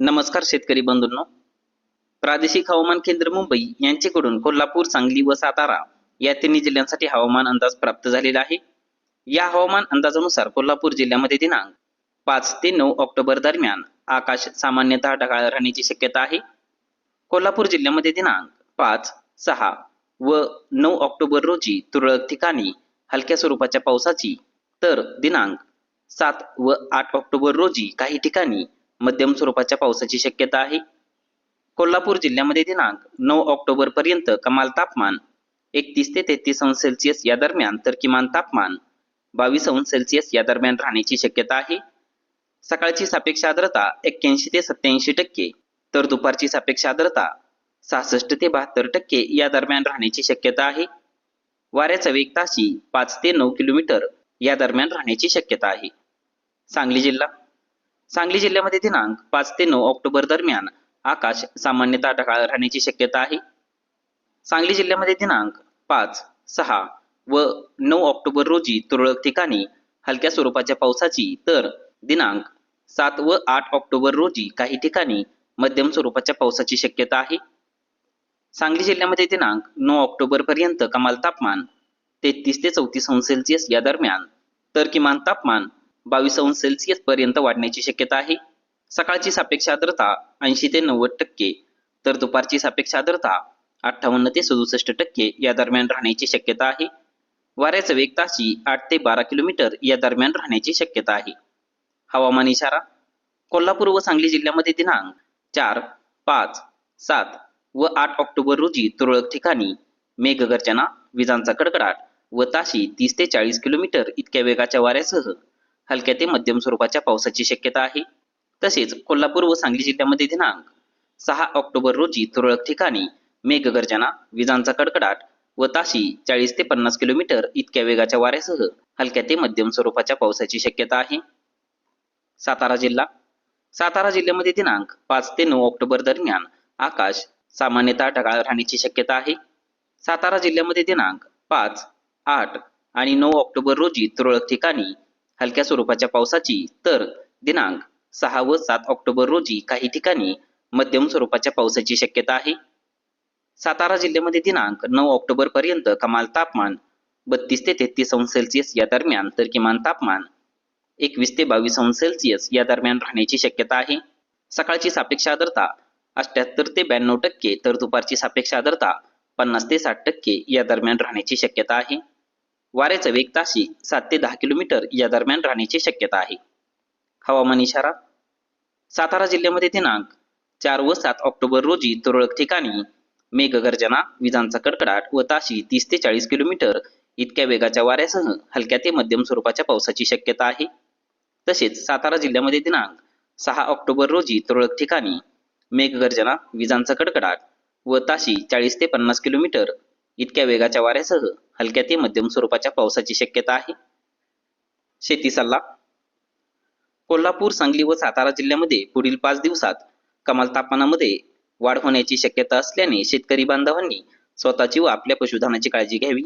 नमस्कार शेतकरी बंधूंनो. प्रादेशिक हवामान केंद्र मुंबई यांच्याकडून कोल्हापूर सांगली व सातारा या तिन्ही जिल्ह्यांसाठी हवामान अंदाज प्राप्त झालेला आहे. या हवामान अंदाजानुसार कोल्हापूर जिल्ह्यामध्ये दिनांक पाच ते नऊ ऑक्टोबर दरम्यान आकाश सामान्यतः ढगाळ राहण्याची शक्यता आहे. कोल्हापूर जिल्ह्यामध्ये दिनांक पाच सहा व नऊ ऑक्टोबर रोजी तुरळक ठिकाणी हलक्या स्वरूपाच्या पावसाची तर दिनांक सात व आठ ऑक्टोबर रोजी काही ठिकाणी मध्यम स्वरूपाच्या पावसाची शक्यता आहे. कोल्हापूर जिल्ह्यामध्ये दिनांक नऊ ऑक्टोबर पर्यंत कमाल तापमान एकतीस ते तेहतीस अंश सेल्सिअस या दरम्यान तर किमान तापमान बावीस अंश सेल्सिअस या दरम्यान राहण्याची शक्यता आहे. सकाळची सापेक्ष आर्द्रता एक्क्याऐंशी ते सत्याऐंशी टक्के तर दुपारची सापेक्ष आर्द्रता सहासष्ट ते बहात्तर टक्के या दरम्यान राहण्याची शक्यता आहे. वाऱ्याचा वेग ताशी पाच ते नऊ किलोमीटर या दरम्यान राहण्याची शक्यता आहे. सांगली जिल्हा सांगली जिल्ह्यामध्ये दिनांक पाच ते नऊ ऑक्टोबर दरम्यान आकाश सामान्यतः ढगाळ राहण्याची शक्यता आहे. सांगली जिल्ह्यामध्ये दिनांक पाच सहा व नऊ ऑक्टोबर रोजी तुरळक ठिकाणी हलक्या स्वरूपाच्या पावसाची तर दिनांक सात व आठ ऑक्टोबर रोजी काही ठिकाणी मध्यम स्वरूपाच्या पावसाची शक्यता आहे. सांगली जिल्ह्यामध्ये दिनांक नऊ ऑक्टोबर पर्यंत कमाल तापमान तेहतीस ते चौतीस अंश सेल्सिअस या दरम्यान तर किमान तापमान बावीस अंश सेल्सिअस पर्यंत वाढण्याची शक्यता आहे. सकाळची सापेक्ष आर्द्रता ऐंशी ते नव्वद टक्के तर दुपारची सापेक्ष आर्द्रता अठ्ठावन्न ते सदुसष्ट टक्के या दरम्यान राहण्याची शक्यता आहे. वाऱ्याचा वेग ताशी आठ ते बारा किलोमीटर या दरम्यान राहण्याची शक्यता आहे. हवामान इशारा कोल्हापूर व सांगली जिल्ह्यामध्ये दिनांक चार पाच सात व आठ ऑक्टोबर रोजी तुरळक ठिकाणी मेघगर्जना विजांचा कडकडाट व ताशी तीस ते चाळीस किलोमीटर इतक्या वेगाच्या वाऱ्यासह हलक्या ते मध्यम स्वरूपाच्या पावसाची शक्यता आहे. तसेच कोल्हापूर व सांगली जिल्ह्यामध्ये दिनांक सहा ऑक्टोबर रोजी तुरळक ठिकाणी मेघगर्जना विजांचा कडकडाट व ताशी चाळीस ते पन्नास किलोमीटर इतक्या वेगाच्या वाऱ्यासह हलक्या ते मध्यम स्वरूपाच्या पावसाची शक्यता आहे. सातारा जिल्हा. सातारा जिल्ह्यामध्ये दिनांक पाच ते नऊ ऑक्टोबर दरम्यान आकाश सामान्यतः ढगाळ राहण्याची शक्यता आहे. सातारा जिल्ह्यामध्ये दिनांक पाच आठ आणि नऊ ऑक्टोबर रोजी तुरळक ठिकाणी हलक्या स्वरूपाच्या पावसाची तर दिनांक सहा व सात ऑक्टोबर रोजी काही ठिकाणी मध्यम स्वरूपाच्या पावसाची शक्यता आहे. सातारा जिल्ह्यामध्ये दिनांक नऊ ऑक्टोबर पर्यंत कमाल तापमान बत्तीस ते तेहतीस अंश सेल्सिअस या दरम्यान तर किमान तापमान एकवीस ते बावीस अंश सेल्सिअस या दरम्यान राहण्याची शक्यता आहे. सकाळची सापेक्ष आर्द्रता अठ्याहत्तर ते ब्याण्णव टक्के तर दुपारची सापेक्ष आर्द्रता पन्नास ते साठ टक्के या दरम्यान राहण्याची शक्यता आहे. वाऱ्याचा वेग ताशी सात ते दहा किलोमीटर या दरम्यान राहण्याची शक्यता आहे. हवामान इशारा. सातारा जिल्ह्यामध्ये दिनांक चार व सात ऑक्टोबर रोजी तुरळक ठिकाणी मेघगर्जना विजांचा कडकडाट व ताशी तीस ते चाळीस किलोमीटर इतक्या वेगाच्या वाऱ्यासह हलक्या ते मध्यम स्वरूपाच्या पावसाची शक्यता आहे. तसेच सातारा जिल्ह्यामध्ये दिनांक सहा ऑक्टोबर रोजी तुरळक ठिकाणी मेघगर्जना विजांचा कडकडाट व ताशी चाळीस ते पन्नास किलोमीटर इतक्या वेगाच्या वाऱ्यासह हलक्या ते मध्यम स्वरूपाच्या पावसाची शक्यता आहे. शेती सल्ला. कोल्हापूर सांगली व सातारा जिल्ह्यामध्ये पुढील पाच दिवसात कमाल तापमानामध्ये वाढ होण्याची शक्यता असल्याने शेतकरी बांधवांनी स्वतःची व आपल्या पशुधनाची काळजी घ्यावी.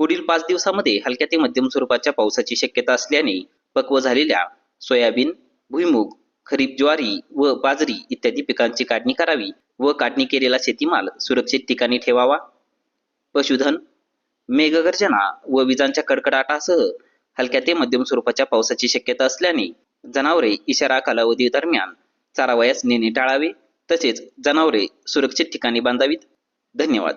पुढील पाच दिवसामध्ये हलक्या ते मध्यम स्वरूपाच्या पावसाची शक्यता असल्याने पक्व झालेल्या सोयाबीन भुईमूग खरीप ज्वारी व बाजरी इत्यादी पिकांची काढणी करावी व काढणी केलेला शेतीमाल सुरक्षित ठिकाणी ठेवावा. पशुधन मेघगर्जना व विजांच्या कडकडाटासह हलक्या ते मध्यम स्वरूपाच्या पावसाची शक्यता असल्याने जनावरे इशारा कालावधी दरम्यान चारावयास नेणे टाळावे तसेच जनावरे सुरक्षित ठिकाणी बांधावीत. धन्यवाद.